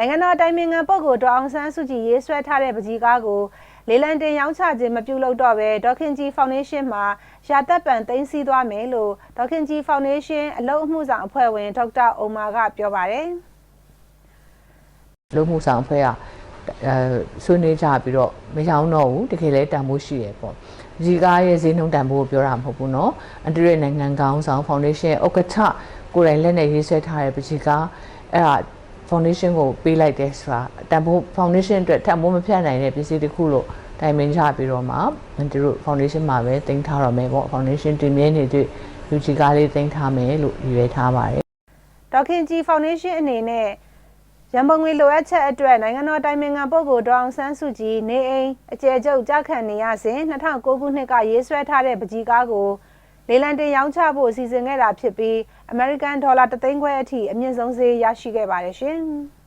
နိုင်ငံတော်တိုင်ပင်ခံပုဂ္ဂိုလ်ဒေါ်အောင်ဆန်းစုကြည်ရေးဆွဲထားတဲ့ပကြီးကားကိုလေလံတင်ရောင်းချခြင်းမပြုလုပ်တော့ဘဲဒေါခင်ကြီးဖောင်ဒေးရှင်းမှာရာသက်ပံသိမ်းဆည်းသွားမယ်လို့ဒေါခင်ကြီးဖောင်ဒေးရှင်းအလုပ်အမှုဆောင်အဖွဲ့ဝင်ဒေါက်တာအိုမာကပြောပါတယ် လူမှုဆောင်အဖွဲ့ကအဲဆွေးနွေးကြပြီးတော့မရောင်းတော့ဘူးတကယ်လဲတန်ဖိုးရှိရပေါ့ဒီကားရဲ့ဈေးနှုန်းတန်ဖိုးကိုပြောတာမဟုတ်ဘူးเนาะအန်တရနိုင်ငံကောင်းဆောင်ဖောင်ဒေးရှင်းဥက္ကဋ္ဌကိုယ်တိုင်လက်နဲ့ရေးဆွဲထားတဲ့ပကြီးကားအဲ့ဒါ ဖောင်ဒေးရှင်းကိုပေးလိုက်တယ်ဆိုတာတန်ဖိုးဖောင်ဒေးရှင်းအတွက်တန်ဖိုးမဖြတ်နိုင်တဲ့ပစ္စည်းတစ်ခုလို့တိုင်ပင်ကြပြီးတော့မှသူတို့ဖောင်ဒေးရှင်းမှာပဲတင်ထားတော့မယ်ပေါ့ဖောင်ဒေးရှင်းတင်မြဲနေတဲ့လူကြီးကားလေးတင်ထားမယ်လို့ရည်ရွယ်ထားပါတယ်ဒေါခင်ကြီးဖောင်ဒေးရှင်းအနေနဲ့ရန်ပုံငွေလိုအပ်ချက်အတွက်နိုင်ငံတော်တိုင်ပင်ခံပုဂ္ဂိုလ်ဒေါအောင်ဆန်းစုကြည်နေအိမ်အကျယ်ချုပ်ကြခံနေရစဉ်2009ခုနှစ်ကရေးဆွဲထားတဲ့ပကြီးကားကို လေလံတင်ရောင်းချဖို့စီစဉ်ခဲ့တာဖြစ်ပြီး American Dollar 3သိန်းခွဲအထိအမြင့်ဆုံးဈေးရရှိခဲ့ပါတယ်ရှင်။